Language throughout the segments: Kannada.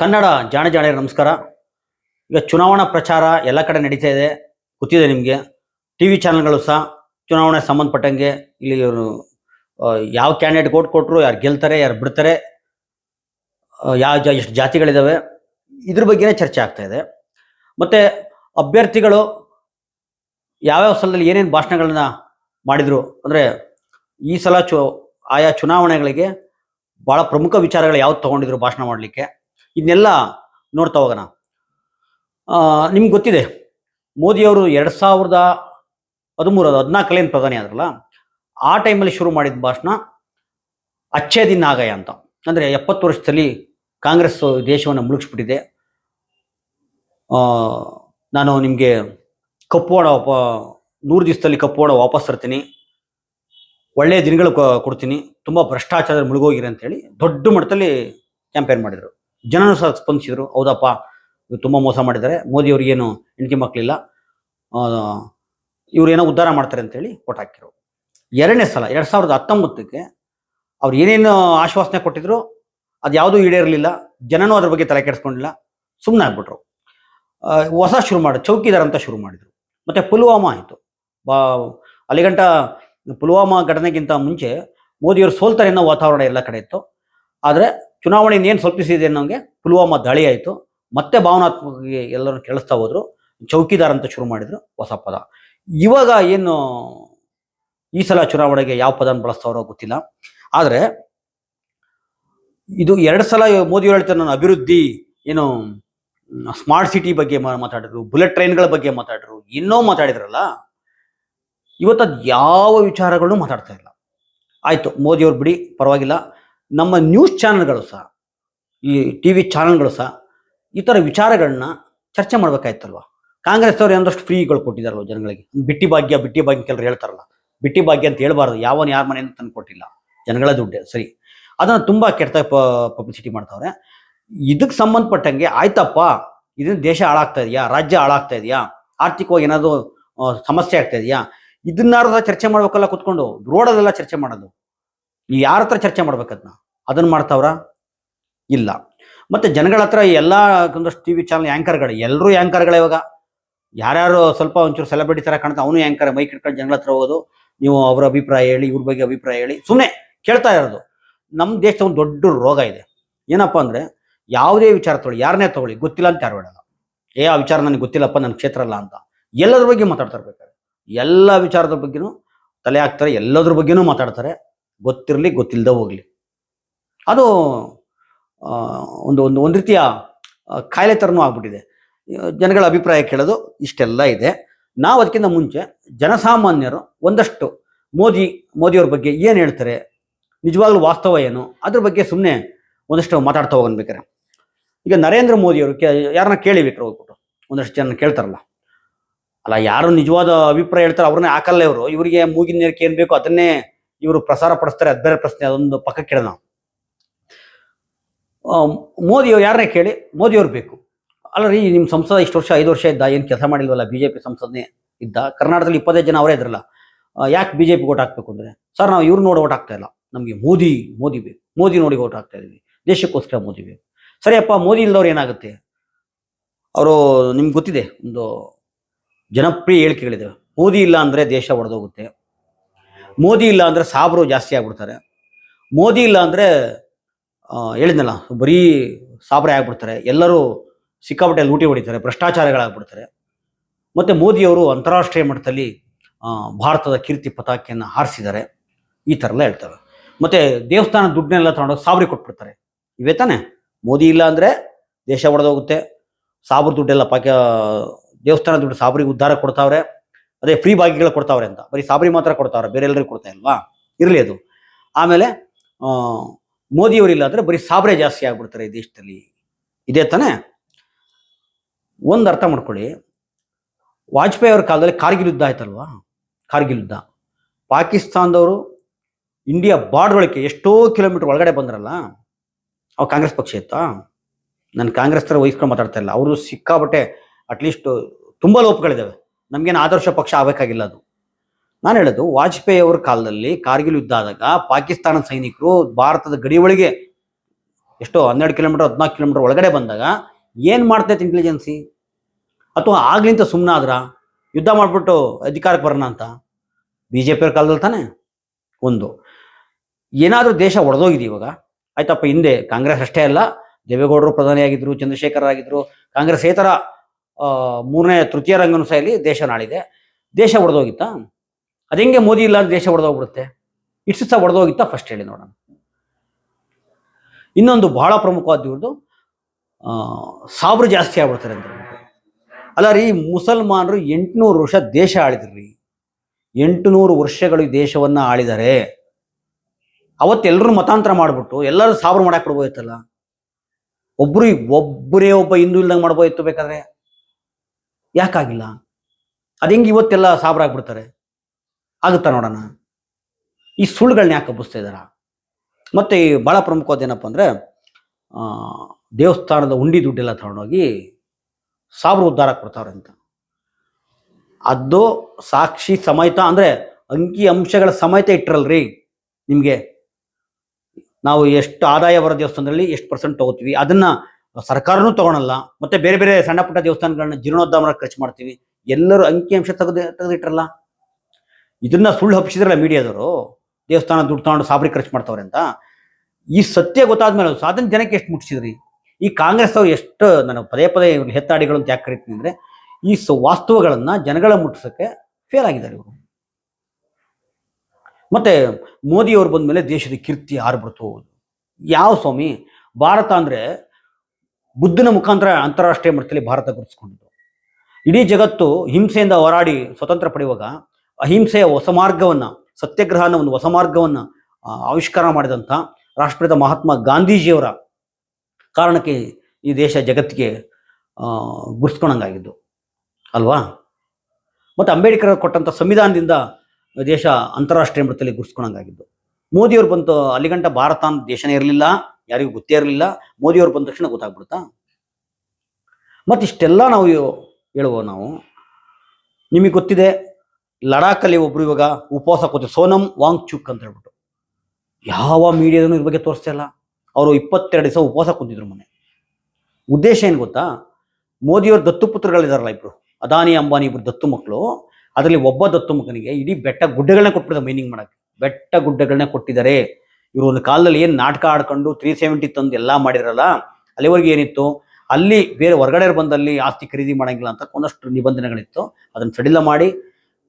ಕನ್ನಡ ಜಾಣ ಜಾಣ ನಮಸ್ಕಾರ. ಈಗ ಚುನಾವಣಾ ಪ್ರಚಾರ ಎಲ್ಲ ಕಡೆ ನಡೀತಾ ಇದೆ, ಗೊತ್ತಿದೆ ನಿಮಗೆ. ಟಿ ವಿ ಚಾನಲ್ಗಳು ಸಹ ಚುನಾವಣೆ ಸಂಬಂಧಪಟ್ಟಂಗೆ ಇಲ್ಲಿ ಇವರು ಯಾವ ಕ್ಯಾಂಡಿಡೇಟ್ ಓಟ್ ಕೊಟ್ಟರು ಯಾರು ಗೆಲ್ತಾರೆ, ಯಾರು ಬಿಡ್ತಾರೆ ಯಾವ ಜಾ, ಎಷ್ಟು ಜಾತಿಗಳಿದ್ದಾವೆ ಇದ್ರ ಬಗ್ಗೆನೇ ಚರ್ಚೆ ಆಗ್ತಾ ಇದೆ. ಮತ್ತು ಅಭ್ಯರ್ಥಿಗಳು ಯಾವ್ಯಾವ ಸ್ಥಳದಲ್ಲಿ ಏನೇನು ಭಾಷಣಗಳನ್ನ ಮಾಡಿದರು, ಅಂದರೆ ಈ ಸಲ ಚು, ಆಯಾ ಚುನಾವಣೆಗಳಿಗೆ ಭಾಳ ಪ್ರಮುಖ ವಿಚಾರಗಳು ಯಾವ್ದು ತಗೊಂಡಿದ್ರು ಭಾಷಣ ಮಾಡಲಿಕ್ಕೆ. ಇದನ್ನೆಲ್ಲ ನೋಡ್ತಾ ಹೋಗೋಣ. ನಿಮ್ಗೆ ಗೊತ್ತಿದೆ, ಮೋದಿಯವರು ಎರಡು ಸಾವಿರದ ಹದಿಮೂರು ಏನು ಪ್ರಧಾನಿ ಆದ್ರಲ್ಲ, ಆ ಟೈಮಲ್ಲಿ ಶುರು ಮಾಡಿದ ಭಾಷಣ ಅಚ್ಚೇ ದಿನ ಆಗಯ ಅಂತ. ಅಂದರೆ ಎಪ್ಪತ್ತು ವರ್ಷದಲ್ಲಿ ಕಾಂಗ್ರೆಸ್ ದೇಶವನ್ನು ಮುಳುಗಿಸ್ಬಿಟ್ಟಿದೆ. ನಾನು ನಿಮಗೆ ಕಪ್ಪು ಹಣ ವಾಪ, ನೂರು ದಿವಸದಲ್ಲಿ ಕಪ್ಪು ಹಣ ವಾಪಸ್ ತರ್ತೀನಿ. ಒಳ್ಳೆಯ ದಿನಗಳು ಕೊಡ್ತೀನಿ. ತುಂಬ ಭ್ರಷ್ಟಾಚಾರ ಮುಳುಗೋಗಿರಿ ಅಂತೇಳಿ ದೊಡ್ಡ ಮಟ್ಟದಲ್ಲಿ ಕ್ಯಾಂಪೇನ್ ಮಾಡಿದರು. ಜನರು ಸಹ ಸ್ಪಂದಿಸಿದರು. ಹೌದಪ್ಪ ತುಂಬ ಮೋಸ ಮಾಡಿದ್ದಾರೆ. ಮೋದಿ ಅವ್ರಿಗೇನು ಹೆಂಡತಿ ಮಕ್ಕಳಿಲ್ಲ. ಏನೋ ಉದ್ಧಾರ ಮಾಡ್ತಾರೆ ಅಂತೇಳಿ ಓಟ್ ಹಾಕಿರು ಎರಡನೇ ಸಲ, ಎರಡು ಸಾವಿರದ ಹತ್ತೊಂಬತ್ತಕ್ಕೆ ಅವ್ರು ಏನೇನು ಆಶ್ವಾಸನೆ ಕೊಟ್ಟಿದ್ರು, ಅದು ಯಾವುದೂ ಈಡೇರಲಿಲ್ಲ. ಜನನೂ ಅದ್ರ ಬಗ್ಗೆ ತಲೆ ಕೆಡಿಸ್ಕೊಂಡಿಲ್ಲ. ಸುಮ್ಮನೆ ಆಗ್ಬಿಟ್ರು. ಹೊಸ ಶುರು ಮಾಡಿ, ಚೌಕಿದಾರ ಅಂತ ಶುರು ಮಾಡಿದರು. ಮತ್ತು ಪುಲ್ವಾಮಾ ಆಯಿತು. ಬಾ, ಅಲ್ಲಿಗಂಟ ಪುಲ್ವಾಮಾ ಘಟನೆಗಿಂತ ಮುಂಚೆ ಮೋದಿಯವರು ಸೋಲ್ತಾರೆ ಅನ್ನೋ ವಾತಾವರಣ ಎಲ್ಲ ಕಡೆ ಇತ್ತು. ಆದರೆ ಚುನಾವಣೆ ಏನು ಸ್ವಲ್ಪಿಸಿದೆ ಅನ್ನೋಂಗೆ ಪುಲ್ವಾಮಾ ದಾಳಿ ಆಯಿತು. ಮತ್ತೆ ಭಾವನಾತ್ಮಕವಾಗಿ ಎಲ್ಲರೂ ಕೇಳಿಸ್ತಾ ಹೋದ್ರು. ಚೌಕಿದಾರ್ ಅಂತ ಶುರು ಮಾಡಿದ್ರು ಹೊಸ ಪದ ಇವಾಗ ಏನು ಈ ಸಲ ಚುನಾವಣೆಗೆ ಯಾವ ಪದನ ಬಳಸ್ತಾವ್ರೋ ಗೊತ್ತಿಲ್ಲ. ಆದರೆ ಇದು ಎರಡು ಸಲ ಮೋದಿ ಹೇಳ್ತಾರೆ ನಾನು ಅಭಿವೃದ್ಧಿ ಏನು ಸ್ಮಾರ್ಟ್ ಸಿಟಿ ಬಗ್ಗೆ ಮಾತಾಡಿದ್ರು, ಬುಲೆಟ್ ಟ್ರೈನ್ಗಳ ಬಗ್ಗೆ ಮಾತಾಡಿದ್ರು, ಇನ್ನೂ ಮಾತಾಡಿದ್ರಲ್ಲ ಇವತ್ತು ಯಾವ ವಿಚಾರಗಳನ್ನು ಮಾತಾಡ್ತಾ ಇಲ್ಲ. ಆಯಿತು, ಮೋದಿಯವ್ರು ಬಿಡಿ, ಪರವಾಗಿಲ್ಲ. ನಮ್ಮ ನ್ಯೂಸ್ ಚಾನಲ್ಗಳು ಸಹ, ಈ ಟಿ ವಿ ಚಾನಲ್ಗಳು ಸಹ, ಈ ಥರ ವಿಚಾರಗಳನ್ನ ಚರ್ಚೆ ಮಾಡಬೇಕಾಯ್ತಲ್ವ? ಕಾಂಗ್ರೆಸ್ ಅವರು ಒಂದಷ್ಟು ಫ್ರೀಗಳು ಕೊಟ್ಟಿದ್ದಾರಲ್ವ ಜನಗಳಿಗೆ? ಬಿಟ್ಟಿ ಭಾಗ್ಯ ಬಿಟ್ಟಿ ಭಾಗ್ಯ ಕೆಲವರು ಹೇಳ್ತಾರಲ್ಲ. ಬಿಟ್ಟಿ ಭಾಗ್ಯ ಅಂತ ಹೇಳ್ಬಾರ್ದು. ಯಾವನ್ ಯಾರ ಮನೆಯಿಂದ ತಂದು ಕೊಟ್ಟಿಲ್ಲ. ಜನಗಳ ದುಡ್ಡೆ, ಸರಿ. ಅದನ್ನು ತುಂಬ ಕೆಟ್ಟ ಪಬ್ಲಿಸಿಟಿ ಮಾಡ್ತಾವ್ರೆ. ಇದಕ್ಕೆ ಸಂಬಂಧಪಟ್ಟಂಗೆ ಆಯ್ತಪ್ಪ, ಇದನ್ನ ದೇಶ ಹಾಳಾಗ್ತಾ ಇದೆಯಾ? ರಾಜ್ಯ ಹಾಳಾಗ್ತಾ ಇದೆಯಾ? ಆರ್ಥಿಕವಾಗಿ ಏನಾದರೂ ಸಮಸ್ಯೆ ಆಗ್ತಾ ಇದೆಯಾ? ಇದನ್ನಾರ ಚರ್ಚೆ ಮಾಡ್ಬೇಕಲ್ಲ ಕುತ್ಕೊಂಡು. ರೋಡಲ್ಲೆಲ್ಲ ಚರ್ಚೆ ಮಾಡೋದು. ಯಾರ ಹತ್ರ ಚರ್ಚೆ ಮಾಡ್ಬೇಕು ಅದನ್ನ ಮಾಡ್ತಾವ್ರ? ಇಲ್ಲ. ಮತ್ತೆ ಜನಗಳ ಹತ್ರ ಎಲ್ಲ ಒಂದಷ್ಟು ಟಿ ವಿ ಚಾನಲ್ ಆ್ಯಂಕರ್ಗಳು ಎಲ್ಲರೂ ಆ್ಯಂಕರ್ಗಳೇ ಇವಾಗ. ಯಾರ್ಯಾರು ಸ್ವಲ್ಪ ಒಂಚೂರು ಸೆಲೆಬ್ರಿಟಿ ತರ ಕಾಣ್ತಾ ಅವನು ಆ್ಯಂಕರ್ ಮೈಕ್ ಇಟ್ಕೊಂಡು ಜನಗಳ ಹತ್ರ ಹೋಗೋದು. ನೀವು ಅವರ ಅಭಿಪ್ರಾಯ ಹೇಳಿ, ಇವ್ರ ಬಗ್ಗೆ ಅಭಿಪ್ರಾಯ ಹೇಳಿ ಸುಮ್ಮನೆ ಕೇಳ್ತಾ ಇರೋದು. ನಮ್ಮ ದೇಶದ ಒಂದು ದೊಡ್ಡ ರೋಗ ಇದೆ. ಏನಪ್ಪ ಅಂದರೆ ಯಾವುದೇ ವಿಚಾರ ತಗೊಳ್ಳಿ ಯಾರನ್ನೇ ತಗೊಳ್ಳಿ, ಗೊತ್ತಿಲ್ಲ ಅಂತ ಯಾರು ಹೇಳಲ್ಲ. ಏ, ಆ ವಿಚಾರ ನನಗೆ ಗೊತ್ತಿಲ್ಲಪ್ಪ ನನ್ನ ಕ್ಷೇತ್ರ ಅಲ್ಲ ಅಂತ. ಎಲ್ಲದ್ರ ಬಗ್ಗೆ ಮಾತಾಡ್ತಾ ಇರ್ಬೇಕಾದ್ರೆ ಎಲ್ಲ ವಿಚಾರದ ಬಗ್ಗೆನೂ ತಲೆ ಹಾಕ್ತಾರೆ, ಎಲ್ಲದ್ರ ಬಗ್ಗೆನೂ ಮಾತಾಡ್ತಾರೆ. ಗೊತ್ತಿರಲಿ ಗೊತ್ತಿಲ್ಲದ ಹೋಗ್ಲಿ. ಅದು ಒಂದು ಒಂದು ಒಂದು ರೀತಿಯ ಕಾಯಿಲೆ ಥರನೂ ಆಗ್ಬಿಟ್ಟಿದೆ. ಜನಗಳ ಅಭಿಪ್ರಾಯ ಕೇಳೋದು ಇಷ್ಟೆಲ್ಲ ಇದೆ. ನಾವು ಅದಕ್ಕಿಂತ ಮುಂಚೆ ಜನಸಾಮಾನ್ಯರು ಒಂದಷ್ಟು ಮೋದಿ, ಮೋದಿಯವ್ರ ಬಗ್ಗೆ ಏನು ಹೇಳ್ತಾರೆ, ನಿಜವಾಗ್ಲೂ ವಾಸ್ತವ ಏನು, ಅದ್ರ ಬಗ್ಗೆ ಸುಮ್ಮನೆ ಒಂದಷ್ಟು ಮಾತಾಡ್ತಾ ಹೋಗೋಣ ಬೇಕಾರೆ ಈಗ ನರೇಂದ್ರ ಮೋದಿಯವರು ಕೇ, ಯಾರನ್ನ ಕೇಳಿ ಬೇಕಾರೆ ಹೋಗ್ಬಿಟ್ಟು, ಒಂದಷ್ಟು ಜನ ಕೇಳ್ತಾರಲ್ಲ. ಅಲ್ಲ, ಯಾರು ನಿಜವಾದ ಅಭಿಪ್ರಾಯ ಹೇಳ್ತಾರೆ, ಅವ್ರನ್ನೇ ಹಾಕಲ್ಲ ಇವರು. ಇವರಿಗೆ ಮೂಗಿನ ನೇರಕ್ಕೆ ಏನು ಬೇಕೋ ಅದನ್ನೇ ಇವರು ಪ್ರಸಾರ ಪಡಿಸ್ತಾರೆ, ಅದು ಬೇರೆ ಪ್ರಶ್ನೆ, ಅದೊಂದು ಪಕ್ಕಕ್ಕೆ ನಾವು ಮೋದಿಯವ್ರು ಯಾರನ್ನೇ ಕೇಳಿ ಮೋದಿಯವ್ರು ಬೇಕು. ಅಲ್ಲ ರೀ ನಿಮ್ಮ ಸಂಸದ ಇಷ್ಟು ವರ್ಷ, ಐದು ವರ್ಷ ಇದ್ದ, ಏನು ಕೆಲಸ ಮಾಡಿಲ್ವಲ್ಲ ಬಿ ಜೆ ಪಿ ಸಂಸದನೇ ಇದ್ದ, ಕರ್ನಾಟಕದಲ್ಲಿ ಇಪ್ಪತ್ತೈದು ಜನ ಅವರೇ ಇದ್ರಲ್ಲ ಯಾಕೆ ಬಿ ಜೆ ಪಿ ಓಟ್ ಹಾಕ್ಬೇಕು ಅಂದರೆ? ಸರ್, ನಾವು ಇವ್ರು ನೋಡಿ ಓಟ್ ಹಾಕ್ತಾ ಇಲ್ಲ. ನಮಗೆ ಮೋದಿ ಮೋದಿ ಬೇಕು. ಮೋದಿ ನೋಡಿ ಓಟ್ ಹಾಕ್ತಾ ಇದ್ದೀವಿ ದೇಶಕ್ಕೋಸ್ಕರ ಮೋದಿ ಬೇಕು. ಸರಿಯಪ್ಪ ಮೋದಿ ಇಲ್ದವ್ರು ಏನಾಗುತ್ತೆ? ಅವರು, ನಿಮ್ಗೆ ಗೊತ್ತಿದೆ, ಒಂದು ಜನಪ್ರಿಯ ಹೇಳಿಕೆಗಳಿದೆ ಮೋದಿ ಇಲ್ಲ ಅಂದರೆ ದೇಶ ಒಡೆದೋಗುತ್ತೆ. ಮೋದಿ ಇಲ್ಲ ಅಂದರೆ ಸಾಬ್ರು ಜಾಸ್ತಿ ಆಗ್ಬಿಡ್ತಾರೆ. ಮೋದಿ ಇಲ್ಲ ಅಂದರೆ ಹೇಳಿದ್ನಲ್ಲ, ಬರೀ ಸಾಬ್ರೆ ಆಗ್ಬಿಡ್ತಾರೆ. ಎಲ್ಲರೂ ಸಿಕ್ಕಾಪಟ್ಟೆ ಲೂಟಿ ಹೊಡಿತಾರೆ, ಭ್ರಷ್ಟಾಚಾರಗಳಾಗ್ಬಿಡ್ತಾರೆ. ಮತ್ತು ಮೋದಿಯವರು ಅಂತಾರಾಷ್ಟ್ರೀಯ ಮಟ್ಟದಲ್ಲಿ ಭಾರತದ ಕೀರ್ತಿ ಪತಾಕೆಯನ್ನು ಹಾರಿಸಿದ್ದಾರೆ. ಈ ಥರ ಎಲ್ಲ ಹೇಳ್ತಾರೆ. ಮತ್ತು ದೇವಸ್ಥಾನ ದುಡ್ಡನ್ನೆಲ್ಲ ತಗೊಂಡೋಗಿ ಸಾಬರಿ ಕೊಟ್ಬಿಡ್ತಾರೆ. ಇವೇ ತಾನೆ. ಮೋದಿ ಇಲ್ಲ ಅಂದರೆ ದೇಶ ಒಡೆದೋಗುತ್ತೆ. ಸಾಬ್ರ ದುಡ್ಡೆಲ್ಲ ಪಾಕ ದೇವಸ್ಥಾನ ದುಡ್ಡು ಸಾಬ್ರಿಗೆ ಉದ್ಧಾರ ಕೊಡ್ತಾವ್ರೆ. ಅದೇ ಫ್ರೀ ಭಾಗ್ಯಗಳು ಕೊಡ್ತಾವ್ರೆ ಅಂತ. ಬರೀ ಸಾಬರಿ ಮಾತ್ರ ಕೊಡ್ತಾವ್ರೆ, ಬೇರೆ ಎಲ್ಲರಿಗೂ ಕೊಡ್ತಾ ಇಲ್ವಾ? ಇರಲಿ ಅದು. ಆಮೇಲೆ ಮೋದಿಯವರು ಇಲ್ಲ ಅಂದರೆ ಬರೀ ಸಾಬ್ರೆ ಜಾಸ್ತಿ ಆಗ್ಬಿಡ್ತಾರೆ ಈ ದೇಶದಲ್ಲಿ. ಇದೇ ತಾನೇ? ಒಂದು ಅರ್ಥ ಮಾಡ್ಕೊಳ್ಳಿ. ವಾಜಪೇಯಿ ಅವ್ರ ಕಾಲದಲ್ಲಿ ಕಾರ್ಗಿಲ್ ಯುದ್ಧ ಆಯ್ತಲ್ವಾ? ಕಾರ್ಗಿಲ್ ಯುದ್ಧ. ಪಾಕಿಸ್ತಾನದವರು ಇಂಡಿಯಾ ಬಾರ್ಡರ್ ಒಳಗೆ ಎಷ್ಟೋ ಕಿಲೋಮೀಟರ್ ಒಳಗಡೆ ಬಂದ್ರಲ್ಲ? ಅವ್ ಕಾಂಗ್ರೆಸ್ ಪಕ್ಷ ಇತ್ತಾ? ನಾನು ಕಾಂಗ್ರೆಸ್ ಥರ ವಹಿಸ್ಕೊಂಡು ಮಾತಾಡ್ತಾ ಇಲ್ಲ. ಅವರು ಸಿಕ್ಕಾಬಟ್ಟೆ ಅಟ್ಲೀಸ್ಟ್ ತುಂಬ ಲೋಪಗಳಿದ್ದಾವೆ. ನಮಗೇನು ಆದರ್ಶ ಪಕ್ಷ ಆಗಬೇಕಾಗಿಲ್ಲ ಅದು. ನಾನು ಹೇಳೋದು ವಾಜಪೇಯಿ ಅವ್ರ ಕಾಲದಲ್ಲಿ ಕಾರ್ಗಿಲ್ ಯುದ್ಧ ಆದಾಗ ಪಾಕಿಸ್ತಾನದ ಸೈನಿಕರು ಭಾರತದ ಗಡಿ ಒಳಗೆ ಎಷ್ಟೋ ಹನ್ನೆರಡು ಕಿಲೋಮೀಟರ್ ಹದಿನಾಲ್ಕು ಕಿಲೋಮೀಟರ್ ಒಳಗಡೆ ಬಂದಾಗ ಏನು ಮಾಡ್ತೈತೆ ಇಂಟೆಲಿಜೆನ್ಸಿ ಅಥವಾ ಆಗ್ಲಿಂತ ಸುಮ್ಮನಾದ್ರ ಯುದ್ಧ ಮಾಡಿಬಿಟ್ಟು ಅಧಿಕಾರಕ್ಕೆ ಬರೋಣ ಅಂತ? ಬಿ ಜೆ ಪಿಯವ್ರ ಕಾಲದಲ್ಲಿ ತಾನೆ? ಒಂದು. ಏನಾದರೂ ದೇಶ ಒಡೆದೋಗಿದೆ ಇವಾಗ? ಆಯ್ತಪ್ಪ ಹಿಂದೆ ಕಾಂಗ್ರೆಸ್ ಅಷ್ಟೇ ಅಲ್ಲ ದೇವೇಗೌಡರು ಪ್ರಧಾನಿಯಾಗಿದ್ದರು ಚಂದ್ರಶೇಖರ್ ಆಗಿದ್ರು ಕಾಂಗ್ರೆಸ್ಸೇತರ ಆ, ಮೂರನೇ ತೃತೀಯ ರಂಗನೂ ಸಹ ಇಲ್ಲಿ ದೇಶ ನಾಳಿದೆ ದೇಶ ಒಡೆದೋಗಿತ್ತಾ? ಅದೆಂಗೆ ಮೋದಿ ಇಲ್ಲ ಅಂದ್ರೆ ದೇಶ ಒಡೆದೋಗ್ಬಿಡುತ್ತೆ? ಇಷ್ಟು ಸಹ ಒಡೆದೋಗಿತ್ತ ಫಸ್ಟ್ ಹೇಳಿ ನೋಡೋಣ. ಇನ್ನೊಂದು ಬಹಳ ಪ್ರಮುಖವಾದ ಸಾಬ್ರು ಜಾಸ್ತಿ ಆಗ್ಬಿಡ್ತಾರೆ ಅಂತ ಅಲ್ಲ ರೀ, ಮುಸಲ್ಮಾನರು ಎಂಟುನೂರು ವರ್ಷ ದೇಶ ಆಳಿದ್ರಿ. ಎಂಟುನೂರು ವರ್ಷಗಳು ಈ ದೇಶವನ್ನ ಆಳಿದ್ದಾರೆ ಅವತ್ತೆಲ್ಲರೂ ಮತಾಂತರ ಮಾಡ್ಬಿಟ್ಟು, ಎಲ್ಲರೂ ಸಾಬ್ರು ಮಾಡಕ್ಕೆ ಬಿಡ್ಬೋದಿತ್ತಲ್ಲ? ಒಬ್ರು ಒಬ್ಬರೇ ಒಬ್ಬ ಹಿಂದೂ ಇಲ್ದಂಗೆ ಮಾಡ್ಬೋದಿತ್ತು ಬೇಕಾದ್ರೆ? ಯಾಕಾಗಿಲ್ಲ? ಅದು ಹೆಂಗೆ ಇವತ್ತೆಲ್ಲ ಸಾಬರಾಗ್ಬಿಡ್ತಾರೆ? ಆಗುತ್ತಾ ನೋಡೋಣ. ಈ ಸುಳ್ಳುಗಳನ್ನ ಯಾಕೆ ಹಬ್ಬಿಸ್ತಾ ಇದಾರ ಮತ್ತೆ ಬಹಳ ಪ್ರಮುಖವಾದ ಏನಪ್ಪ ಅಂದ್ರೆ ದೇವಸ್ಥಾನದ ಉಂಡಿ ದುಡ್ಡೆಲ್ಲ ತಗೊಂಡೋಗಿ ಸಾಬ್ರು ಉದ್ಧಾರ ಕೊಡ್ತಾವ್ರೆ ಅಂತ. ಅದು ಸಾಕ್ಷಿ ಸಮೇತ ಅಂದ್ರೆ ಅಂಕಿ ಅಂಶಗಳ ಸಮೇತ ಇಟ್ಟಿರಲ್ರಿ ನಿಮಗೆ. ನಾವು ಎಷ್ಟು ಆದಾಯ ಬರೋ ದೇವಸ್ಥಾನದಲ್ಲಿ ಎಷ್ಟು ಪರ್ಸೆಂಟ್ ತಗೋತೀವಿ? ಅದನ್ನ ಸರ್ಕಾರನೂ ತಗೊಳಲ್ಲ, ಮತ್ತೆ ಬೇರೆ ಬೇರೆ ಸಣ್ಣ ಪುಟ್ಟ ದೇವಸ್ಥಾನಗಳನ್ನ ಜೀರ್ಣೋದ್ಧಾರ ಖರ್ಚು ಮಾಡ್ತೀವಿ. ಎಲ್ಲರೂ ಅಂಕಿ ಅಂಶ ತೆಗೆದು, ತೆಗೆದಿಟ್ರಲ್ಲ? ಇದನ್ನ ಸುಳ್ಳು ಹಬ್ಬಿಸಿದ್ರಲ್ಲ ಮೀಡಿಯಾದವರು? ದೇವಸ್ಥಾನ ದುಡ್ಡು ತಗೊಂಡು ಸಾಬರಿ ಖರ್ಚು ಮಾಡ್ತವ್ರೆ ಅಂತ? ಈ ಸತ್ಯ ಗೊತ್ತಾದ್ಮೇಲೆ ಸಾಧನ ಜನಕ್ಕೆ ಎಷ್ಟು ಮುಟ್ಟಿಸಿದ್ರಿ ಈ ಕಾಂಗ್ರೆಸ್ ಅವರು ಎಷ್ಟು ನಾನು ಪದೇ ಪದೇ ಹೆತ್ತಾಡಿಗಳು ಅಂತ ಯಾಕೆ ಕರಿತೀನಿ ಅಂದ್ರೆ, ಈ ವಾಸ್ತವಗಳನ್ನ ಜನಗಳ ಮುಟ್ಟಿಸೋಕ್ಕೆ ಫೇಲ್ ಆಗಿದ್ದಾರೆ ಇವರು. ಮತ್ತೆ ಮೋದಿ ಬಂದ ಮೇಲೆ ದೇಶದ ಕೀರ್ತಿ ಹಾರ್ಬಿಡ್ತು ಯಾವ ಸ್ವಾಮಿ? ಭಾರತ ಅಂದ್ರೆ ಬುದ್ಧನ ಮುಖಾಂತರ ಅಂತಾರಾಷ್ಟ್ರೀಯ ಮಟ್ಟದಲ್ಲಿ ಭಾರತ ಗುರುತಿಸ್ಕೊಂಡಿತು ಇಡೀ ಜಗತ್ತು ಹಿಂಸೆಯಿಂದ ಹೋರಾಡಿ ಸ್ವತಂತ್ರ ಪಡೆಯುವಾಗ ಅಹಿಂಸೆಯ ಹೊಸ ಮಾರ್ಗವನ್ನ ಸತ್ಯಾಗ್ರಹ ಅನ್ನೋ ಒಂದು ಹೊಸ ಮಾರ್ಗವನ್ನ ಆವಿಷ್ಕಾರ ಮಾಡಿದಂಥ ರಾಷ್ಟ್ರಪಿತ ಮಹಾತ್ಮ ಗಾಂಧೀಜಿಯವರ ಕಾರಣಕ್ಕೆ ಈ ದೇಶ ಜಗತ್ತಿಗೆ ಆ, ಗುರ್ಸ್ಕೊಂಡಂಗಾಗಿದ್ದು ಅಲ್ವಾ? ಮತ್ತು ಅಂಬೇಡ್ಕರ್ ಕೊಟ್ಟಂಥ ಸಂವಿಧಾನದಿಂದ ದೇಶ ಅಂತಾರಾಷ್ಟ್ರೀಯ ಮಟ್ಟದಲ್ಲಿ ಗುರ್ಸ್ಕೊಂಡಂಗಾಗಿದ್ದು ಮೋದಿಯವರು ಬಂತು ಅಲ್ಲಿಗಂಟ ಭಾರತ ದೇಶನೇ ಇರಲಿಲ್ಲ. ಯಾರಿಗೂ ಗೊತ್ತೇ ಇರಲಿಲ್ಲ. ಮೋದಿಯವ್ರು ಬಂದ ತಕ್ಷಣ ಗೊತ್ತಾಗ್ಬಿಡುತ್ತಾ? ಮತ್ತಿಷ್ಟೆಲ್ಲ ನಾವು ಹೇಳುವ ನಾವು? ನಿಮಗೆ ಗೊತ್ತಿದೆ ಲಡಾಖಲ್ಲಿ ಒಬ್ರು ಇವಾಗ ಉಪವಾಸ ಕೂತು ಸೋನಂ ವಾಂಗ್ ಚುಕ್ ಅಂತ ಹೇಳ್ಬಿಟ್ಟು. ಯಾವ ಮೀಡಿಯಾದೂ ಇದ್ರ ಬಗ್ಗೆ ತೋರಿಸ್ತಾ ಅವರು ಇಪ್ಪತ್ತೆರಡು ದಿವಸ ಉಪವಾಸ ಕೂತಿದ್ರು ಮನೆ ಉದ್ದೇಶ ಏನು ಗೊತ್ತಾ? ಮೋದಿಯವ್ರ ದತ್ತು ಪುತ್ರಗಳಿದಾರಲ್ಲ ಇಬ್ರು. ಅದಾನಿ, ಅಂಬಾನಿ ಇಬ್ರು ದತ್ತು ಮಕ್ಕಳು ಅದರಲ್ಲಿ ಒಬ್ಬ ದತ್ತು ಮಕ್ಕನಿಗೆ ಇಡೀ ಬೆಟ್ಟ ಗುಡ್ಡಗಳನ್ನ ಕೊಟ್ಬಿಡ್ತಾರೆ ಮೈನಿಂಗ್ ಮಾಡಕ್ಕೆ. ಬೆಟ್ಟ ಗುಡ್ಡಗಳನ್ನ ಕೊಟ್ಟಿದ್ದಾರೆ. ಇವರು ಒಂದು ಕಾಲದಲ್ಲಿ ಏನು ನಾಟಕ ಆಡ್ಕೊಂಡು ತ್ರೀ ಸೆವೆಂಟಿ ತಂದು ಎಲ್ಲ ಮಾಡಿರಲ್ಲ ಅಲ್ಲಿವರೆಗೆ ಏನಿತ್ತು? ಅಲ್ಲಿ ಬೇರೆ ಹೊರಗಡೆ ಬಂದಲ್ಲಿ ಆಸ್ತಿ ಖರೀದಿ ಮಾಡಂಗಿಲ್ಲ ಅಂತ ಒಂದಷ್ಟು ನಿಬಂಧನೆಗಳಿತ್ತು. ಅದನ್ನು ಸಡಿಲ ಮಾಡಿ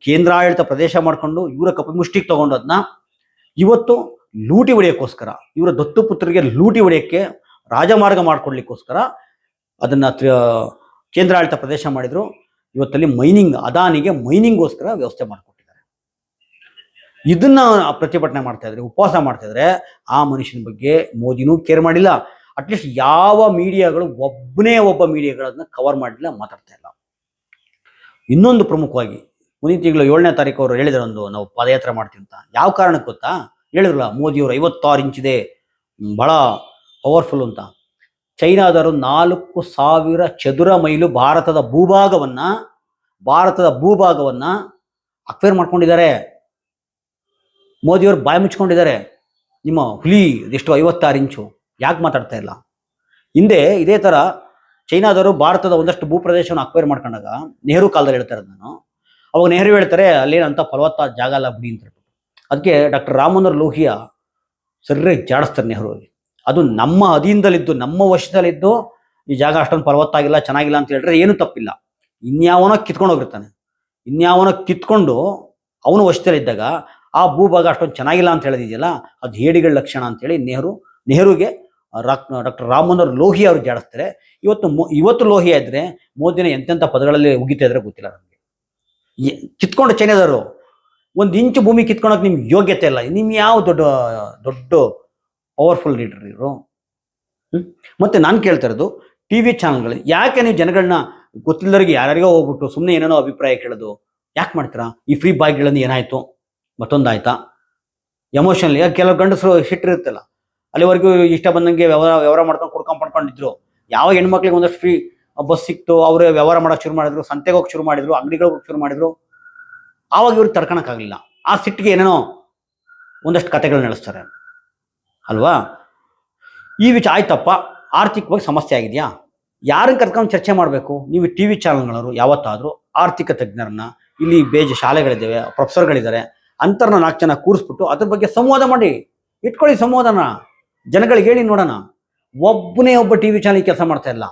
ಕೇಂದ್ರಾಡಳಿತ ಪ್ರದೇಶ ಮಾಡಿಕೊಂಡು ಇವರ ಕಪಿಮುಷ್ಟಿಗೆ ತಗೊಂಡು ಅದನ್ನ ಇವತ್ತು ಲೂಟಿ ಹೊಡೆಯೋಕ್ಕೋಸ್ಕರ, ಇವರ ದತ್ತು ಪುತ್ರರಿಗೆ ಲೂಟಿ ಹೊಡೆಯೋಕ್ಕೆ ರಾಜಮಾರ್ಗ ಮಾಡಿಕೊಡ್ಲಿಕ್ಕೋಸ್ಕರ ಅದನ್ನ ಕೇಂದ್ರಾಡಳಿತ ಪ್ರದೇಶ ಮಾಡಿದ್ರು. ಇವತ್ತಲ್ಲಿ ಮೈನಿಂಗ್, ಅದಾನಿಗೆ ಮೈನಿಂಗ್ಗೋಸ್ಕರ ವ್ಯವಸ್ಥೆ ಮಾಡಿಕೊಟ್ಟಿದ್ದಾರೆ ಇದನ್ನ ಪ್ರತಿಭಟನೆ ಮಾಡ್ತಾ ಇದ್ರೆ, ಉಪವಾಸ ಮಾಡ್ತಾ ಇದ್ರೆ, ಆ ಮನುಷ್ಯನ ಬಗ್ಗೆ ಮೋದಿನೂ ಕೇರ್ ಮಾಡಿಲ್ಲ. ಅಟ್ಲೀಸ್ಟ್ ಯಾವ ಮೀಡಿಯಾಗಳು ಒಬ್ಬನೇ ಒಬ್ಬ ಮೀಡಿಯಾಗಳನ್ನ ಕವರ್ ಮಾಡಿಲ್ಲ ಮಾತಾಡ್ತಾ ಇಲ್ಲ. ಇನ್ನೊಂದು ಪ್ರಮುಖವಾಗಿ, ಮುಂದಿನ ತಿಂಗಳು ಏಳನೇ ತಾರೀಕು ಅವರು ಹೇಳಿದ್ರು ನಾವು ಪಾದಯಾತ್ರೆ ಮಾಡ್ತೀವಿ ಅಂತ. ಯಾವ ಕಾರಣಕ್ಕೆ ಗೊತ್ತಾ? ಹೇಳಿದ್ರಲ್ಲ, ಮೋದಿಯವರು ಐವತ್ತಾರು ಇಂಚಿದೆ ಬಹಳ ಪವರ್ಫುಲ್ ಅಂತ. ಚೈನಾದವರು ನಾಲ್ಕು ಸಾವಿರ ಚದುರ ಮೈಲು ಭಾರತದ ಭೂಭಾಗವನ್ನ ಭಾರತದ ಭೂಭಾಗವನ್ನ ಅಕ್ವೇರ್ ಮಾಡ್ಕೊಂಡಿದ್ದಾರೆ. ಮೋದಿಯವರು ಬಾಯಿ ಮುಚ್ಕೊಂಡಿದ್ದಾರೆ. ನಿಮ್ಮ ಹುಲಿ ಎಷ್ಟು ಐವತ್ತಾರು ಇಂಚು? ಯಾಕೆ ಮಾತಾಡ್ತಾ ಇಲ್ಲ? ಹಿಂದೆ ಇದೇ ಥರ ಚೈನಾದವರು ಭಾರತದ ಒಂದಷ್ಟು ಭೂಪ್ರದೇಶವನ್ನು ಅಕ್ವೈರ್ ಮಾಡ್ಕೊಂಡಾಗ ನೆಹರು ಕಾಲದಲ್ಲಿ ಹೇಳ್ತಾರೆ ನಾನು. ಅವಾಗ ನೆಹರು ಹೇಳ್ತಾರೆ, ಅಲ್ಲೇನಂತ ಫಲವತ್ತಾದ ಜಾಗ ಅಲ್ಲ ಬಿಡಿ ಅಂತ ಅದಕ್ಕೆ ಡಾಕ್ಟರ್ ರಾಮಮನೋಹರ್ ಲೋಹಿಯಾ ಸರಿಯಾಗಿ ಜಾಡಿಸ್ತಾರೆ ನೆಹರು ಅದು ನಮ್ಮ ಅಧೀನದಲ್ಲಿದ್ದು, ನಮ್ಮ ವಶದಲ್ಲಿದ್ದು ಈ ಜಾಗ ಅಷ್ಟೊಂದು ಫಲವತ್ತಾಗಿಲ್ಲ, ಚೆನ್ನಾಗಿಲ್ಲ ಅಂತ ಹೇಳಿದ್ರೆ ಏನು ತಪ್ಪಿಲ್ಲ. ಇನ್ಯಾವನೋ ಕಿತ್ಕೊಂಡು ಹೋಗಿರ್ತಾನೆ. ಇನ್ಯಾವನೋ ಕಿತ್ಕೊಂಡು ಅವನು ವಶದಲ್ಲಿದ್ದಾಗ ಆ ಭೂಭಾಗ ಅಷ್ಟೊಂದು ಚೆನ್ನಾಗಿಲ್ಲ ಅಂತ ಹೇಳಿದಿದೆಯಲ್ಲ, ಅದು ಹೇಡಿಗಳ ಲಕ್ಷಣ ಅಂತೇಳಿ ನೆಹರು, ನೆಹರುಗೆ ಡಾಕ್ಟರ್ ರಾಮಮನೋಹರ್ ಲೋಹಿ ಅವರು ಜಾಡಿಸ್ತಾರೆ. ಇವತ್ತು ಇವತ್ತು ಲೋಹಿ ಇದ್ರೆ ಮೋದಿನ ಎಂತೆಂಥ ಪದಗಳಲ್ಲಿ ಉಗಿತಾ ಇದ್ರೆ ಗೊತ್ತಿಲ್ಲ ನಮಗೆ. ಕಿತ್ಕೊಂಡು ಚೈನಾದವರು ಒಂದು ಇಂಚು ಭೂಮಿ ಕಿತ್ಕೊಳಕ್ ನಿಮ್ಗೆ ಯೋಗ್ಯತೆ ಇಲ್ಲ. ನಿಮ್ಗೆ ಯಾವ ದೊಡ್ಡ ದೊಡ್ಡ ಪವರ್ಫುಲ್ ಲೀಡರ್ ಇವರು? ಮತ್ತು ಮತ್ತೆ ನಾನು ಕೇಳ್ತಾ ಇರೋದು, ಟಿ ವಿ ಚಾನಲ್ಗಳು ಯಾಕೆ ನೀವು ಜನಗಳನ್ನ ಗೊತ್ತಿಲ್ಲದವ್ರಿಗೆ ಯಾರ್ಯಾರಿಗೋ ಹೋಗ್ಬಿಟ್ಟು ಸುಮ್ಮನೆ ಏನೇನೋ ಅಭಿಪ್ರಾಯ ಕೇಳೋದು, ಯಾಕೆ ಮಾಡ್ತೀರಾ? ಈ ಫ್ರೀ ಬಾಯ್ಗಳನ್ನು ಏನಾಯ್ತು? ಮತ್ತೊಂದು ಆಯ್ತಾ ಎಮೋಷನಲ್ ಯಾಕೆ ಕೆಲವು ಗಂಡಸರು ಹಿಟ್ಟಿರುತ್ತಲ್ಲ ಅಲ್ಲಿವರೆಗೂ ಇಷ್ಟ ಬಂದಂಗೆ ವ್ಯವಹಾರ ವ್ಯವಹಾರ ಮಾಡ್ಕೊಂಡು ಕುಡ್ಕೊಂಡು ಪಡ್ಕೊಂಡಿದ್ರು. ಯಾವ ಹೆಣ್ಮಕ್ಳಿಗೆ ಒಂದಷ್ಟು ಫ್ರೀ ಬಸ್ ಸಿಕ್ತು, ಅವರೇ ವ್ಯವಹಾರ ಮಾಡೋಕೆ ಶುರು ಮಾಡಿದ್ರು, ಸಂತೆಗೆ ಹೋಗಿ ಶುರು ಮಾಡಿದ್ರು, ಅಂಗಡಿಗಳಿಗೆ ಹೋಗಿ ಶುರು ಮಾಡಿದ್ರು, ಆವಾಗ ಇವ್ರಿಗೆ ತಡ್ಕೊಳಕ್ಕಾಗಲಿಲ್ಲ. ಆ ಸಿಟ್ಟಿಗೆ ಏನೇನೋ ಒಂದಷ್ಟು ಕತೆಗಳು ನಡೆಸ್ತಾರೆ. ಅಲ್ವಾ? ಈ ವಿಚಾರ ಆಯ್ತಪ್ಪ, ಆರ್ಥಿಕವಾಗಿ ಸಮಸ್ಯೆ ಆಗಿದೆಯಾ? ಯಾರನ್ನ ಕರ್ಕೊಂಡು ಚರ್ಚೆ ಮಾಡಬೇಕು? ನೀವು ಟಿ ವಿ ಚಾನಲ್ಗಳವರು ಯಾವತ್ತಾದರೂ ಆರ್ಥಿಕ ತಜ್ಞರನ್ನ, ಇಲ್ಲಿ ಬೇಜ ಶಾಲೆಗಳಿದ್ದಾವೆ ಪ್ರೊಫೆಸರ್ಗಳಿದ್ದಾರೆ ಅಂತರ್ನ ನಾಲ್ಕು ಜನ ಕೂರಿಸ್ಬಿಟ್ಟು ಅದ್ರ ಬಗ್ಗೆ ಸಂವಾದ ಮಾಡಿ. ಇಟ್ಕೊಳ್ಳಿ ಸಂವಾದನ. ಜನಗಳಿಗೆ ಹೇಳಿ ನೋಡೋಣ. ಒಬ್ಬನೇ ಒಬ್ಬ ಟಿ ವಿ ಚಾನಲ್ ಕೆಲಸ ಮಾಡ್ತಾ ಇಲ್ಲ.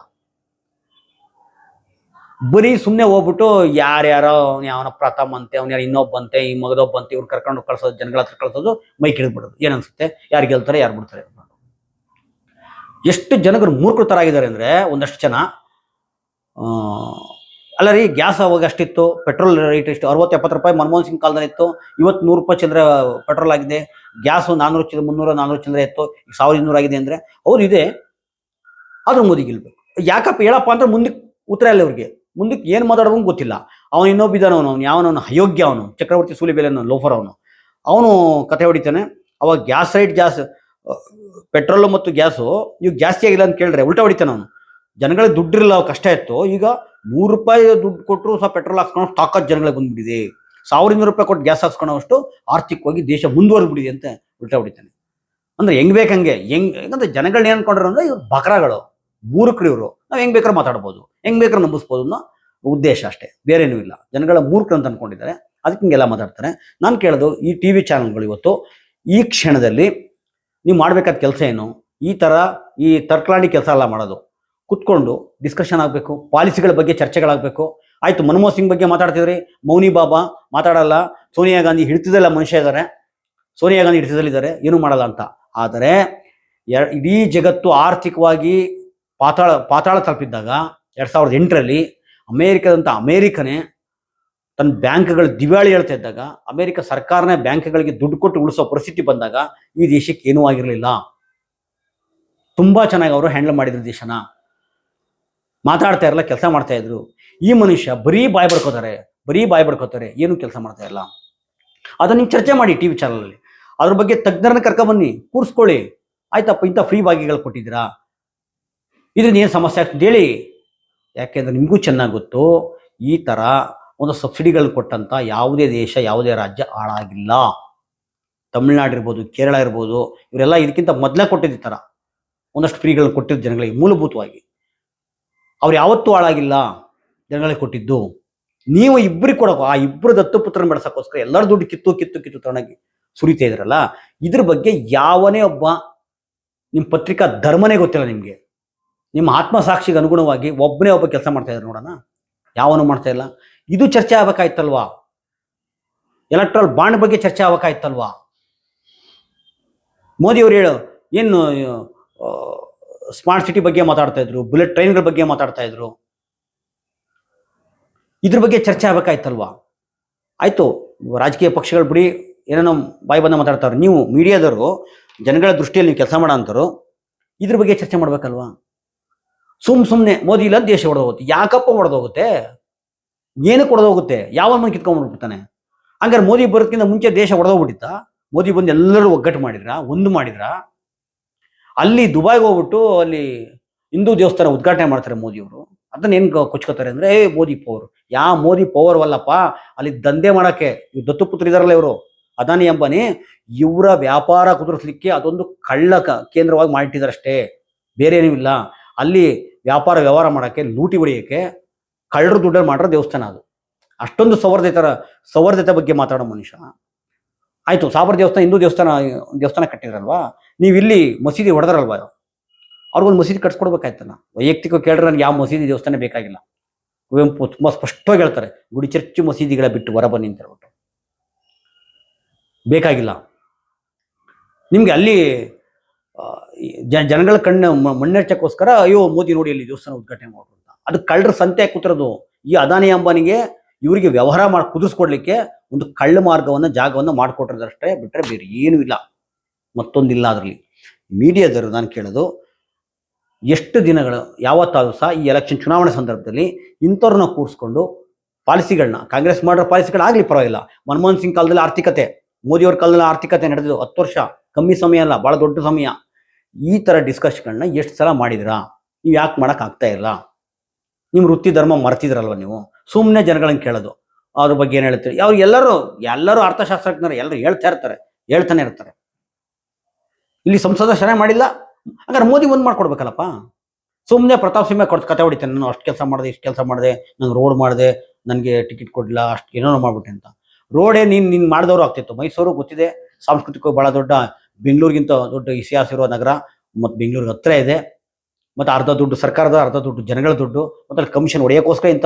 ಬರೀ ಸುಮ್ಮನೆ ಹೋಗ್ಬಿಟ್ಟು ಯಾರ್ಯಾರೋ ಅವ್ನು ಯಾವನ ಪ್ರಥಮ ಅಂತೆ, ಅವ್ನು ಯಾರು ಇನ್ನೊಬ್ಬಂತೆ ಈ ಮಗದೊಬ್ಬಂತೆ ಇವ್ರು ಕರ್ಕೊಂಡು ಕಳ್ಸೋದು, ಜನಗಳ ಹತ್ರ ಕಳ್ಸೋದು ಮೈ ಹಿಡಿದ್ಬಿಡೋದು. ಏನನ್ಸುತ್ತೆ ಯಾರು ಗೆಲ್ತಾರೆ, ಯಾರು ಬಿಡ್ತಾರೆ. ಎಷ್ಟು ಜನಗಳು ಆಗಿದ್ದಾರೆ ಅಂದರೆ ಒಂದಷ್ಟು ಜನ ಅಲ್ಲ ರೀ, ಗ್ಯಾಸ್ ಅವಾಗ ಅಷ್ಟಿತ್ತು ಪೆಟ್ರೋಲ್ ರೇಟ್ ಎಷ್ಟು ಅರವತ್ತು ಎಪ್ಪತ್ತು ರೂಪಾಯಿ ಮನಮೋಹನ್ ಸಿಂಗ್ ಕಾಲದಲ್ಲಿ ಇತ್ತು, ಇವತ್ತು ನೂರು ರೂಪಾಯಿ ಚಿಲ್ಲರೆ ಪೆಟ್ರೋಲ್ ಆಗಿದೆ, ಗ್ಯಾಸ್ ನಾನ್ನೂರು ಚಿಲ್ಲರೆ, ಮುನ್ನೂರ, ನಾನ್ನೂರು ಚಂದ್ರ ಇತ್ತು, ಈಗ ಸಾವಿರದ ಇನ್ನೂರು ಆಗಿದೆ ಅಂದರೆ, ಅವ್ರು ಇದೆ, ಆದ್ರೂ ಮೋದಿ ಗೆಲ್ಬೇಕು. ಯಾಕಪ್ಪ, ಹೇಳಪ್ಪ ಅಂದ್ರೆ ಮುಂದಕ್ಕೆ ಉತ್ತರ ಇಲ್ಲ ಅವ್ರಿಗೆ ಮುಂದಕ್ಕೆ ಏನು ಮಾತಾಡೋದು ಗೊತ್ತಿಲ್ಲ. ಅವನು ಇನ್ನೊಬ್ಬಿದ್ದಾನ ಅವನು, ಯಾವನ ಯಾವನವನು ಅಯೋಗ್ಯ ಅವನು, ಚಕ್ರವರ್ತಿ ಸೂಲಿಬೇಲೆ ಲೋಫರ್ ಅವನು. ಅವನು ಕತೆ ಹೊಡಿತಾನೆ, ಅವಾಗ ಗ್ಯಾಸ್ ರೇಟ್ ಗ್ಯಾಸ್ ಪೆಟ್ರೋಲು ಮತ್ತು ಗ್ಯಾಸು ಇವು ಜಾಸ್ತಿ ಆಗಿಲ್ಲ ಅಂತ ಕೇಳಿದ್ರೆ ಉಲ್ಟಾ ಹೊಡಿತಾನೆ ಅವನು. ಜನಗಳಿಗೆ ದುಡ್ಡಿರಲ್ಲ ಕಷ್ಟ ಇತ್ತು. ಈಗ ನೂರು ರೂಪಾಯಿ ದುಡ್ಡು ಕೊಟ್ಟರು ಸಹ ಪೆಟ್ರೋಲ್ ಹಾಕ್ಸ್ಕೊಂಡು ತಾಕತ್ ಜನಗಳಿಗೆ ಬಂದ್ಬಿಟ್ಟಿದೆ. ಸಾವಿರ ಇನ್ನೂರು ರೂಪಾಯಿ ಕೊಟ್ಟು ಗ್ಯಾಸ್ ಹಾಕ್ಸ್ಕೊಳ್ಳೋಷ್ಟು ಆರ್ಥಿಕವಾಗಿ ದೇಶ ಮುಂದುವರೆದ್ಬಿಟ್ಟಿದೆ ಅಂತ ಉಲ್ಟಾ ಹೊಡಿತಾನೆ. ಅಂದ್ರೆ ಹೆಂಗ್ ಬೇಕಂಗೆ ಹೆಂಗ್? ಯಾಕಂದ್ರೆ ಜನಗಳನ್ನ ಏನು ಅಂದ್ರೆ ಇವ್ರು ಬಕರಾಗಳು ಮೂರ್ಖರು ಇವರು ನಾವು ಹೆಂಗ್ ಬೇಕಾದ್ರೆ ಮಾತಾಡ್ಬೋದು. ಹೆಂಗ್ ಬೇಕಾದ್ರೆ ನಂಬಿಸ್ಬೋದು ಅನ್ನೋ ಉದ್ದೇಶ ಅಷ್ಟೇ. ಬೇರೇನೂ ಇಲ್ಲ. ಜನಗಳ ಮೂರ್ಖರು ಅಂತ ಅನ್ಕೊಂಡಿದ್ದಾರೆ. ಅದಕ್ಕೆ ಹಿಂಗೆಲ್ಲ ಮಾತಾಡ್ತಾರೆ. ನಾನು ಕೇಳೋದು ಈ ಟಿ ವಿ ಚಾನಲ್ಗಳು ಇವತ್ತು, ಈ ಕ್ಷಣದಲ್ಲಿ ನೀವು ಮಾಡ್ಬೇಕಾದ ಕೆಲಸ ಏನು? ಈ ಥರ ಈ ತರ್ಕಲಾಡಿ ಕೆಲಸ ಎಲ್ಲ ಮಾಡೋದು. ಕುತ್ಕೊಂಡು ಡಿಸ್ಕಷನ್ ಆಗಬೇಕು ಪಾಲಿಸಿಗಳ ಬಗ್ಗೆ ಚರ್ಚೆಗಳಾಗಬೇಕು. ಆಯಿತು, ಮನಮೋಹನ್ ಸಿಂಗ್ ಬಗ್ಗೆ ಮಾತಾಡ್ತಿದ್ರಿ. ಮೌನಿ ಬಾಬಾ ಮಾತಾಡಲ್ಲ. ಸೋನಿಯಾ ಗಾಂಧಿ ಹಿಡಿತದಲ್ಲ ಮನುಷ್ಯ ಇದ್ದಾರೆ. ಸೋನಿಯಾ ಗಾಂಧಿ ಹಿಡಿತದಲ್ಲಿದ್ದಾರೆ. ಏನೂ ಮಾಡಲ್ಲ ಅಂತ. ಆದರೆ ಇಡೀ ಜಗತ್ತು ಆರ್ಥಿಕವಾಗಿ ಪಾತಾಳ ಪಾತಾಳ ತಲುಪಿದ್ದಾಗ, ಎರಡು ಸಾವಿರದ ಎಂಟರಲ್ಲಿ ಅಮೇರಿಕಾದಂಥ ಅಮೇರಿಕನೇ ತನ್ನ ಬ್ಯಾಂಕ್ಗಳು ದಿವಾಳಿ ಹೇಳ್ತಾ ಇದ್ದಾಗ, ಅಮೇರಿಕ ಸರ್ಕಾರನೇ ಬ್ಯಾಂಕ್ಗಳಿಗೆ ದುಡ್ಡು ಕೊಟ್ಟು ಉಳಿಸೋ ಪರಿಸ್ಥಿತಿ ಬಂದಾಗ ಈ ದೇಶಕ್ಕೆ ಏನೂ ಆಗಿರಲಿಲ್ಲ. ತುಂಬಾ ಚೆನ್ನಾಗಿ ಅವರು ಹ್ಯಾಂಡಲ್ ಮಾಡಿದ್ರು ದೇಶನ. ಮಾತಾಡ್ತಾ ಇರಲ್ಲ, ಕೆಲಸ ಮಾಡ್ತಾ ಇದ್ರು. ಈ ಮನುಷ್ಯ ಬರೀ ಬಾಯ್ ಬಡ್ಕೋತಾರೆ, ಬರೀ ಬಾಯ್ ಬಡ್ಕೋತಾರೆ, ಏನು ಕೆಲಸ ಮಾಡ್ತಾ ಇಲ್ಲ ಅದನ್ನ ನೀವು ಚರ್ಚೆ ಮಾಡಿ ಟಿವಿ ಚಾನಲಲ್ಲಿ ಅದ್ರ ಬಗ್ಗೆ ತಜ್ಞರನ್ನ ಕರ್ಕೊಬನ್ನಿ ಕೂರಿಸ್ಕೊಳ್ಳಿ. ಆಯ್ತಪ್ಪ, ಇಂಥ ಫ್ರೀ ಭಾಗಿಗಳು ಕೊಟ್ಟಿದ್ದೀರಾ? ಇದರಿಂದ ಏನು ಸಮಸ್ಯೆ ಆಗ್ತದೆ ಹೇಳಿ. ಯಾಕೆಂದ್ರೆ ನಿಮಗೂ ಚೆನ್ನಾಗಿ ಗೊತ್ತು, ಈ ಥರ ಒಂದು ಸಬ್ಸಿಡಿಗಳು ಕೊಟ್ಟಂತ ಯಾವುದೇ ದೇಶ, ಯಾವುದೇ ರಾಜ್ಯ ಹಾಳಾಗಿಲ್ಲ. ತಮಿಳ್ನಾಡು ಇರ್ಬೋದು, ಕೇರಳ ಇರ್ಬೋದು, ಇವರೆಲ್ಲ ಇದಕ್ಕಿಂತ ಮೊದಲೇ ಕೊಟ್ಟಿದ್ದ ಥರ ಒಂದಷ್ಟು ಫ್ರೀಗಳು ಕೊಟ್ಟಿದ್ದ ಜನಗಳಿಗೆ ಮೂಲಭೂತವಾಗಿ. ಅವ್ರು ಯಾವತ್ತೂ ಹಾಳಾಗಿಲ್ಲ. ಜನಗಳಿಗೆ ಕೊಟ್ಟಿದ್ದು. ನೀವು ಇಬ್ಬರಿಗೆ ಕೊಡೋಕು ಆ ಇಬ್ಬರು ದತ್ತುಪುತ್ರನ ಬೆಳೆಸೋಕ್ಕೋಸ್ಕರ ಎಲ್ಲರ ದುಡ್ಡು ಕಿತ್ತು ಕಿತ್ತು ಕಿತ್ತು ತಗೊಂಡೋಗಿ ಸುರಿತಾ ಇದ್ರಲ್ಲ, ಇದ್ರ ಬಗ್ಗೆ ಯಾವನೇ ಒಬ್ಬ ನಿಮ್ಮ ಪತ್ರಿಕಾ ಧರ್ಮನೇ ಗೊತ್ತಿಲ್ಲ ನಿಮಗೆ. ನಿಮ್ಮ ಆತ್ಮಸಾಕ್ಷಿಗೆ ಅನುಗುಣವಾಗಿ ಒಬ್ಬನೇ ಒಬ್ಬ ಕೆಲಸ ಮಾಡ್ತಾ ಇದ್ದಾರೆ ನೋಡೋಣ. ಯಾವನು ಮಾಡ್ತಾ ಇಲ್ಲ. ಇದು ಚರ್ಚೆ ಆಗ್ಬೇಕಾಯ್ತಲ್ವಾ? ಎಲೆಕ್ಟ್ರಲ್ ಬಾಂಡ್ ಬಗ್ಗೆ ಚರ್ಚೆ ಆಗ್ಬೇಕಾಯ್ತಲ್ವಾ? ಮೋದಿಯವರು ಹೇಳು, ಏನು ಸ್ಮಾರ್ಟ್ ಸಿಟಿ ಬಗ್ಗೆ ಮಾತಾಡ್ತಾ ಇದ್ರು ಬುಲೆಟ್ ಟ್ರೈನ್ಗಳ ಬಗ್ಗೆ ಮಾತಾಡ್ತಾ ಇದ್ರು. ಇದ್ರ ಬಗ್ಗೆ ಚರ್ಚೆ ಆಗ್ಬೇಕಾಯ್ತಲ್ವಾ? ಆಯಿತು, ರಾಜಕೀಯ ಪಕ್ಷಗಳು ಬಿಡಿ ಏನೇನೋ ಬಾಯಿ ಬಂದ ಮಾತಾಡ್ತಾರೆ ನೀವು ಮೀಡಿಯಾದವರು, ಜನಗಳ ದೃಷ್ಟಿಯಲ್ಲಿ ನೀವು ಕೆಲಸ ಮಾಡೋ ಅಂತಾರೋ ಇದ್ರ ಬಗ್ಗೆ ಚರ್ಚೆ ಮಾಡ್ಬೇಕಲ್ವಾ? ಸುಮ್ ಸುಮ್ಮನೆ ಮೋದಿ ಇಲ್ಲ ದೇಶ ಹೊಡೆದೋಗುತ್ತೆ ಯಾಕಪ್ಪ ಹೊಡೆದೋಗುತ್ತೆ ಏನಕ್ಕೆ ಹೊಡೆದೋಗುತ್ತೆ ಯಾವ ಮನೆ ಕಿತ್ಕೊಂಡ್ಬಿಡ್ತಾನೆ ಹಂಗಾರೆ ಮೋದಿ ಬರೋದಕ್ಕಿಂತ ಮುಂಚೆ ದೇಶ ಹೊಡೆದೋಗ್ಬಿಟ್ಟಿತ್ತ ಮೋದಿ ಬಂದು ಎಲ್ಲರೂ ಒಗ್ಗಟ್ಟು ಮಾಡಿದ್ರ? ಒಂದು ಮಾಡಿದ್ರ? ಅಲ್ಲಿ ದುಬೈಗೆ ಹೋಗ್ಬಿಟ್ಟು ಅಲ್ಲಿ ಹಿಂದೂ ದೇವಸ್ಥಾನ ಉದ್ಘಾಟನೆ ಮಾಡ್ತಾರೆ ಮೋದಿಯವರು. ಅದನ್ನ ಏನು ಕೊಚ್ಕೋತಾರೆ ಅಂದ್ರೆ, ಏ, ಮೋದಿ ಪವರ್ ಯಾ ಮೋದಿ ಪವರ್ ವಲ್ಲಪ್ಪ, ಅಲ್ಲಿ ದಂಧೆ ಮಾಡಕ್ಕೆ ಇವ್ ದತ್ತುಪುತ್ರ ಇದಾರಲ್ಲ ಇವರು, ಅದಾನಿ ಅಂಬಾನಿ, ಇವರ ವ್ಯಾಪಾರ ಕುದುರಿಸ್ಲಿಕ್ಕೆ ಅದೊಂದು ಕಳ್ಳ ಕೇಂದ್ರವಾಗಿ ಮಾಡಿಟ್ಟಿದ್ದಾರೆ ಅಷ್ಟೇ ಬೇರೆ ಏನೂ ಇಲ್ಲ. ಅಲ್ಲಿ ವ್ಯಾಪಾರ ವ್ಯವಹಾರ ಮಾಡಕ್ಕೆ, ಲೂಟಿ ಹೊಡಿಯಕ್ಕೆ ಕಳ್ಳರು ದುಡ್ಡಲ್ಲಿ ಮಾಡಿರೋ ದೇವಸ್ಥಾನ ಅದು. ಅಷ್ಟೊಂದು ಸೌಹಾರ್ದತರ ಸೌಹಾರ್ದತೆ ಬಗ್ಗೆ ಮಾತಾಡೋ ಮನುಷ್ಯ. ಆಯಿತು, ಸಾಬರ್ ದೇವಸ್ಥಾನ, ಹಿಂದೂ ದೇವಸ್ಥಾನ ದೇವಸ್ಥಾನ ಕಟ್ಟಿದ್ರಲ್ವಾ? ನೀವು ಇಲ್ಲಿ ಮಸೀದಿ ಹೊಡೆದ್ರಲ್ವಾ? ಅವ್ರಿಗೊಂದು ಮಸೀದಿ ಕಟ್ಸ್ಕೊಡ್ಬೇಕಾಯ್ತಲ್ಲ. ವೈಯಕ್ತಿಕ ಕೇಳಿದ್ರೆ ನನಗೆ ಯಾವ ಮಸೀದಿ ದೇವಸ್ಥಾನ ಬೇಕಾಗಿಲ್ಲ. ಕುವೆಂಪು ತುಂಬ ಸ್ಪಷ್ಟವಾಗಿ ಹೇಳ್ತಾರೆ, ಗುಡಿ ಚರ್ಚು ಮಸೀದಿಗಳ ಬಿಟ್ಟು ಹೊರ ಬನ್ನಿ ಅಂತ ಹೇಳ್ಬಿಟ್ಟು. ಬೇಕಾಗಿಲ್ಲ. ನಿಮ್ಗೆ ಅಲ್ಲಿ ಜನಗಳ ಕಣ್ಣು ಮಣ್ಣೆಚ್ಚಕ್ಕೋಸ್ಕರ, ಅಯ್ಯೋ, ಮೋದಿ ನೋಡಿ ಅಲ್ಲಿ ದೇವಸ್ಥಾನ ಉದ್ಘಾಟನೆ ಮಾಡ್ರು ಅಂತ. ಅದು ಕಳ್ಳರ ಸಂತೆ ಕೂತಿರೋದು. ಈ ಅದಾನಿ ಅಂಬಾನಿಗೆ ಇವರಿಗೆ ವ್ಯವಹಾರ ಮಾಡಿ, ಕುದಿಸ್ಕೊಡ್ಲಿಕ್ಕೆ ಒಂದು ಕಳ್ಳ ಮಾರ್ಗವನ್ನು, ಜಾಗವನ್ನು ಮಾಡಿಕೊಟ್ರದಷ್ಟೇ ಬಿಟ್ಟರೆ ಬೇರೆ ಏನೂ ಇಲ್ಲ. ಮತ್ತೊಂದಿಲ್ಲ ಅದರಲ್ಲಿ. ಮೀಡಿಯಾದವರು ನಾನು ಕೇಳೋದು, ಎಷ್ಟು ದಿನಗಳು, ಯಾವತ್ತಾದರೂ ಸಹ ಈ ಎಲೆಕ್ಷನ್ ಚುನಾವಣೆ ಸಂದರ್ಭದಲ್ಲಿ ಇಂಥವ್ರನ್ನ ಕೂರಿಸ್ಕೊಂಡು ಪಾಲಿಸಿಗಳನ್ನ, ಕಾಂಗ್ರೆಸ್ ಮಾಡಿರೋ ಪಾಲಿಸಿಗಳಾಗಲಿ ಪರವಾಗಿಲ್ಲ. ಮನಮೋಹನ್ ಸಿಂಗ್ ಕಾಲದಲ್ಲಿ ಆರ್ಥಿಕತೆ, ಮೋದಿಯವ್ರ ಕಾಲದಲ್ಲಿ ಆರ್ಥಿಕತೆ ನಡೆದಿದ್ದು ಹತ್ತು ವರ್ಷ, ಕಮ್ಮಿ ಸಮಯ ಅಲ್ಲ ಭಾಳ ದೊಡ್ಡ ಸಮಯ. ಈ ಥರ ಡಿಸ್ಕಷನ್ಗಳನ್ನ ಎಷ್ಟು ಸಲ ಮಾಡಿದಿರಾ ನೀವು ಯಾಕೆ ಮಾಡೋಕ್ಕಾಗ್ತಾ ಇಲ್ಲ ನಿಮ್ಮ ವೃತ್ತಿ ಧರ್ಮ ಮರ್ತಿದ್ರಲ್ವ ನೀವು? ಸುಮ್ಮನೆ ಜನಗಳನ್ನ ಕೇಳೋದು. ಅದ್ರ ಬಗ್ಗೆ ಏನು ಹೇಳ್ತೀರಿ? ಅವ್ರು ಎಲ್ಲರೂ ಎಲ್ಲರೂ ಅರ್ಥಶಾಸ್ತ್ರಜ್ಞರು, ಎಲ್ಲರೂ ಹೇಳ್ತಾ ಇರ್ತಾರೆ, ಹೇಳ್ತಾನೆ ಇರ್ತಾರೆ. ಇಲ್ಲಿ ಸಂಸದ ಚೆನ್ನಾಗಿ ಮಾಡಿಲ್ಲ, ಹಂಗಾರೆ ಮೋದಿ ಒಂದು ಮಾಡ್ಕೊಡ್ಬೇಕಲ್ಲಪ್ಪ ಸುಮ್ಮನೆ ಪ್ರತಾಪ್ ಸಿಂಹ ಕೊಟ್ಟು ಕತೆ ಹೊಡಿತಾನೆ, ನಾನು ಅಷ್ಟು ಕೆಲಸ ಮಾಡಿದೆ, ಇಷ್ಟು ಕೆಲಸ ಮಾಡಿದೆ ನಾನು ರೋಡ್ ಮಾಡಿದೆ, ನನಗೆ ಟಿಕೆಟ್ ಕೊಡಲಿಲ್ಲ, ಅಷ್ಟು ಏನೋ ಮಾಡ್ಬಿಟ್ಟೆ ಅಂತ. ರೋಡೇ ನೀನು ನೀನು ಮಾಡಿದವರು ಆಗ್ತಿತ್ತು. ಮೈಸೂರು ಗೊತ್ತಿದೆ ಸಾಂಸ್ಕೃತಿಕ ಭಾಳ ದೊಡ್ಡ, ಬೆಂಗಳೂರಿಗಿಂತ ದೊಡ್ಡ ಇತಿಹಾಸ ಇರೋ ನಗರ, ಮತ್ತು ಬೆಂಗಳೂರಿಗೆ ಹತ್ರ ಇದೆ, ಮತ್ತು ಅರ್ಧ ದುಡ್ಡು, ಸರ್ಕಾರದ ಅರ್ಧ ದುಡ್ಡು, ಜನಗಳ ದುಡ್ಡು, ಮತ್ತು ಅಲ್ಲಿ ಕಮಿಷನ್ ಹೊಡೆಯೋಕ್ಕೋಸ್ಕರ ಇಂಥ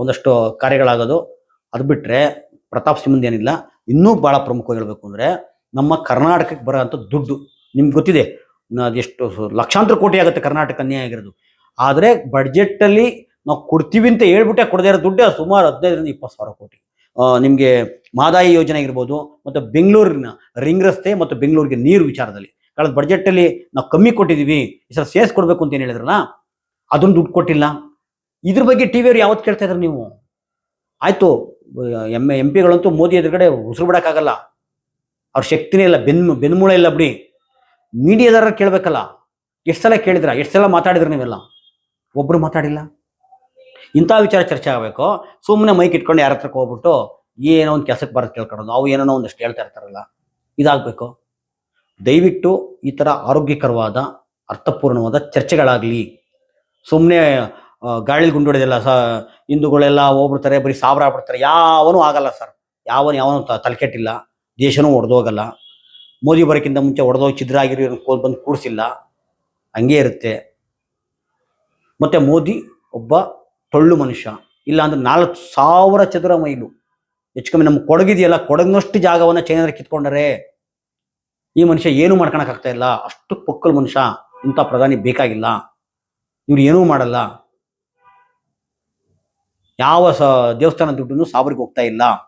ಒಂದಷ್ಟು ಕಾರ್ಯಗಳಾಗೋದು. ಅದು ಬಿಟ್ಟರೆ ಪ್ರತಾಪ್ ಸಿಂಹದ ಏನಿಲ್ಲ, ಇನ್ನೂ ಭಾಳ ಪ್ರಮುಖವಾಗಿ ಹೇಳಬೇಕು ಅಂದರೆ ನಮ್ಮ ಕರ್ನಾಟಕಕ್ಕೆ ಬರೋ ಅಂಥ ದುಡ್ಡು. ನಿಮ್ಗೆ ಗೊತ್ತಿದೆ ಅದೆಷ್ಟು ಲಕ್ಷಾಂತರ ಕೋಟಿ ಆಗುತ್ತೆ ಕರ್ನಾಟಕ ಅನ್ಯಾಯ ಆಗಿರೋದು. ಆದರೆ ಬಡ್ಜೆಟ್ಟಲ್ಲಿ ನಾವು ಕೊಡ್ತೀವಿ ಅಂತ ಹೇಳ್ಬಿಟ್ಟೆ ಕೊಡದೇ ಇರೋ ದುಡ್ಡೇ ಸುಮಾರು ಹದಿನೈದರಿಂದ ಇಪ್ಪತ್ತು ಸಾವಿರ ಕೋಟಿ. ನಿಮಗೆ ಮಾದಾಯಿ ಯೋಜನೆ ಆಗಿರ್ಬೋದು, ಮತ್ತು ಬೆಂಗಳೂರಿನ ರಿಂಗ್ ರಸ್ತೆ ಮತ್ತು ಬೆಂಗಳೂರಿಗೆ ನೀರು ವಿಚಾರದಲ್ಲಿ. ಕಳೆದ ಬಡ್ಜೆಟ್ಟಲ್ಲಿ ನಾವು ಕಮ್ಮಿ ಕೊಟ್ಟಿದ್ದೀವಿ, ಈ ಸಲ ಸೇರ್ಸ್ ಕೊಡಬೇಕು ಅಂತ ಏನು ಹೇಳಿದ್ರಲ್ಲ ಅದನ್ನು ದುಡ್ಡು ಕೊಟ್ಟಿಲ್ಲ. ಇದ್ರ ಬಗ್ಗೆ ಟಿ ವಿಯವ್ರು ಯಾವತ್ತು ಕೇಳ್ತಾ ಇದ್ರು ನೀವು? ಆಯಿತು ಎಂ ಎಂ ಪಿಗಳಂತೂ ಮೋದಿ ಎದುರುಗಡೆ ಉಸಿರು ಬಿಡೋಕ್ಕಾಗಲ್ಲ. ಅವ್ರ ಶಕ್ತಿನೇ ಇಲ್ಲ, ಬೆನ್, ಬೆನ್ಮೂಳೆ ಇಲ್ಲ ಬಿಡಿ. ಮೀಡಿಯಾದಾರ ಕೇಳಬೇಕಲ್ಲ. ಎಷ್ಟು ಸಲ ಕೇಳಿದ್ರ? ಎಷ್ಟು ಸಲ ಮಾತಾಡಿದ್ರು ನೀವೆಲ್ಲ? ಒಬ್ಬರು ಮಾತಾಡಿಲ್ಲ. ಇಂಥ ವಿಚಾರ ಚರ್ಚೆ ಆಗಬೇಕು. ಸುಮ್ಮನೆ ಮೈಕ್ ಇಟ್ಕೊಂಡು ಯಾರ ಹತ್ರಕ್ಕೆ ಹೋಗ್ಬಿಟ್ಟು ಏನೋ ಒಂದು ಕೆಲಸಕ್ಕೆ ಬರೋದು ಕೇಳ್ಕೊಳ್ಳೋದು. ಅವು ಏನೋ ಒಂದಷ್ಟು ಹೇಳ್ತಾ ಇರ್ತಾರಲ್ಲ. ಇದಾಗಬೇಕು. ದಯವಿಟ್ಟು ಈ ಥರ ಆರೋಗ್ಯಕರವಾದ, ಅರ್ಥಪೂರ್ಣವಾದ ಚರ್ಚೆಗಳಾಗಲಿ. ಸುಮ್ಮನೆ ಗಾಳಿ ಗುಂಡೊಡೆದೆಲ್ಲ ಸ, ಹಿಂದೂಗಳೆಲ್ಲ ಹೋಗ್ಬಿಡ್ತಾರೆ, ಬರೀ ಸಾವಿರ ಆಗ್ಬಿಡ್ತಾರೆ. ಯಾವನೂ ಆಗಲ್ಲ ಸರ್. ಯಾವನು ಯಾವನು ತಲೆಕೆಟ್ಟಿಲ್ಲ. ದೇಶನೂ ಒಡೆದೋಗಲ್ಲ ಮೋದಿ ಬರೋಕ್ಕಿಂತ ಮುಂಚೆ ಒಡೆದೋಗಿ ಆಗಿರೋ ಬಂದು ಕೂಡಿಸಿಲ್ಲ ಹಂಗೆ ಇರುತ್ತೆ. ಮತ್ತೆ ಮೋದಿ ಒಬ್ಬ ಟೊಳ್ಳು ಮನುಷ್ಯ. ಇಲ್ಲ ಅಂದ್ರೆ ನಾಲ್ಕು ಸಾವಿರ ಚದರ ಮೈಲು. ಹೆಚ್ಚು ಕಮ್ಮಿ ನಮ್ಮ ಕೊಡಗಿದೆಯಲ್ಲ, ಕೊಡಗಿನಷ್ಟು ಜಾಗವನ್ನು ಚೈನಾದ ಕಿತ್ಕೊಂಡರೆ ಈ ಮನುಷ್ಯ ಏನು ಮಾಡ್ಕೊಳಕ್ಕಾಗ್ತಾ ಇಲ್ಲ. ಅಷ್ಟು ಪೊಕ್ಕಲ್ ಮನುಷ್ಯ. ಇಂಥ ಪ್ರಧಾನಿ ಬೇಕಾಗಿಲ್ಲ. ಇವ್ರು ಏನೂ ಮಾಡಲ್ಲ. ಯಾವ ಸ ದೇವಸ್ಥಾನ ದುಡ್ಡು ಸಾಬರಿಗೆ ಹೋಗ್ತಾ ಇಲ್ಲ.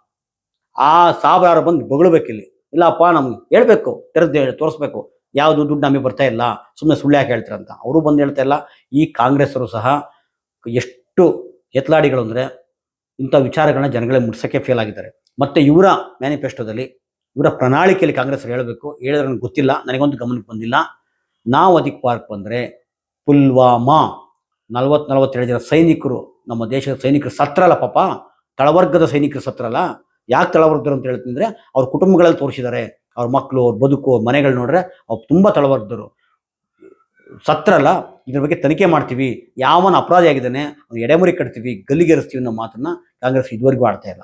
ಆ ಸಾವಿರಾರು ಬಂದು ಬಗಳಬೇಕಿಲ್ಲಿ. ಇಲ್ಲಪ್ಪ, ನಮ್ಗೆ ಹೇಳ್ಬೇಕು, ತೆರೆದು ತೋರಿಸ್ಬೇಕು. ಯಾವುದು ದುಡ್ಡು ನಮಗೆ ಬರ್ತಾ ಇಲ್ಲ ಸುಮ್ಮನೆ ಸುಳ್ಳು ಯಾಕೆ ಹೇಳ್ತೀರಂತ ಅವರು ಬಂದು ಹೇಳ್ತಾ ಇಲ್ಲ. ಈ ಕಾಂಗ್ರೆಸ್ರು ಸಹ ಎಷ್ಟು ಎತ್ಲಾಡಿಗಳು ಅಂದರೆ ಇಂಥ ವಿಚಾರಗಳನ್ನ ಜನಗಳೇ ಮುಟ್ಸೋಕ್ಕೆ ಫೇಲ್ ಆಗಿದ್ದಾರೆ. ಮತ್ತು ಇವರ ಮ್ಯಾನಿಫೆಸ್ಟೋದಲ್ಲಿ ಇವರ ಪ್ರಣಾಳಿಕೆಯಲ್ಲಿ ಕಾಂಗ್ರೆಸ್ ಹೇಳಬೇಕು. ಹೇಳಿದ್ರೆ ನನಗೆ ಗೊತ್ತಿಲ್ಲ, ನನಗೊಂದು ಗಮನಕ್ಕೆ ಬಂದಿಲ್ಲ. ನಾವು ಅದಕ್ಕೆ ಪಾರ್ಕ್ ಬಂದರೆ ಪುಲ್ವಾಮಾ, ನಲ್ವತ್ತು ನಲ್ವತ್ತೇಳು ಜನ ಸೈನಿಕರು, ನಮ್ಮ ದೇಶದ ಸೈನಿಕರು ಸತ್ರಲ್ಲ ಪಾಪ, ತಳವರ್ಗದ ಸೈನಿಕರು ಸತ್ರಲ್ಲ ಯಾಕೆ ತಳವರ್ಗರು ಅಂತ ಹೇಳ್ತೀನಿ ಅಂದರೆ ಅವ್ರ ಕುಟುಂಬಗಳಲ್ಲಿ ತೋರಿಸಿದ್ದಾರೆ ಅವ್ರ ಮಕ್ಕಳು ಅವ್ರ ಬದುಕು, ಅವ್ರ ಮನೆಗಳು ನೋಡ್ರೆ ಅವ್ರು ತುಂಬ ತಳವರ್ದರು ಸತ್ರಲ್ಲ ಇದ್ರ ಬಗ್ಗೆ ತನಿಖೆ ಮಾಡ್ತೀವಿ. ಯಾವನ ಅಪರಾಧಿ ಆಗಿದ್ದಾನೆ, ಅವ್ನು ಎಡೆಮುರಿ ಕಟ್ತೀವಿ ಗಲ್ಲಿಗೇರಿಸ್ತೀವಿ ಅನ್ನೋ ಮಾತನ್ನ ಕಾಂಗ್ರೆಸ್ ಇದುವರೆಗೂ ಆಡ್ತಾ ಇಲ್ಲ.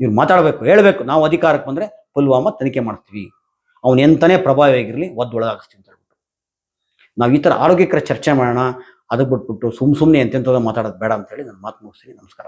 ಇವ್ರು ಮಾತಾಡಬೇಕು, ಹೇಳಬೇಕು. ನಾವು ಅಧಿಕಾರಕ್ಕೆ ಬಂದರೆ ಪುಲ್ವಾಮಾ ತನಿಖೆ ಮಾಡ್ತೀವಿ. ಅವನು ಎಂತನೇ ಪ್ರಭಾವ ಆಗಿರಲಿ ಒದ್ದೊಳಗಾಗಿಸ್ತೀವಿ ಅಂತ ಹೇಳ್ಬಿಟ್ಟು. ನಾವು ಈ ಥರ ಆರೋಗ್ಯಕರ ಚರ್ಚೆ ಮಾಡೋಣ ಅದಕ್ಕೆ ಬಿಟ್ಬಿಟ್ಟು ಸುಮ್ ಸುಮ್ಮನೆ ಎಂತೆಂಥದ್ದು ಮಾತಾಡೋದು ಬೇಡ ಅಂತ ಹೇಳಿ ನಾನು ಮಾತು ಮುಗಿಸ್ತೀನಿ. ನಮಸ್ಕಾರ.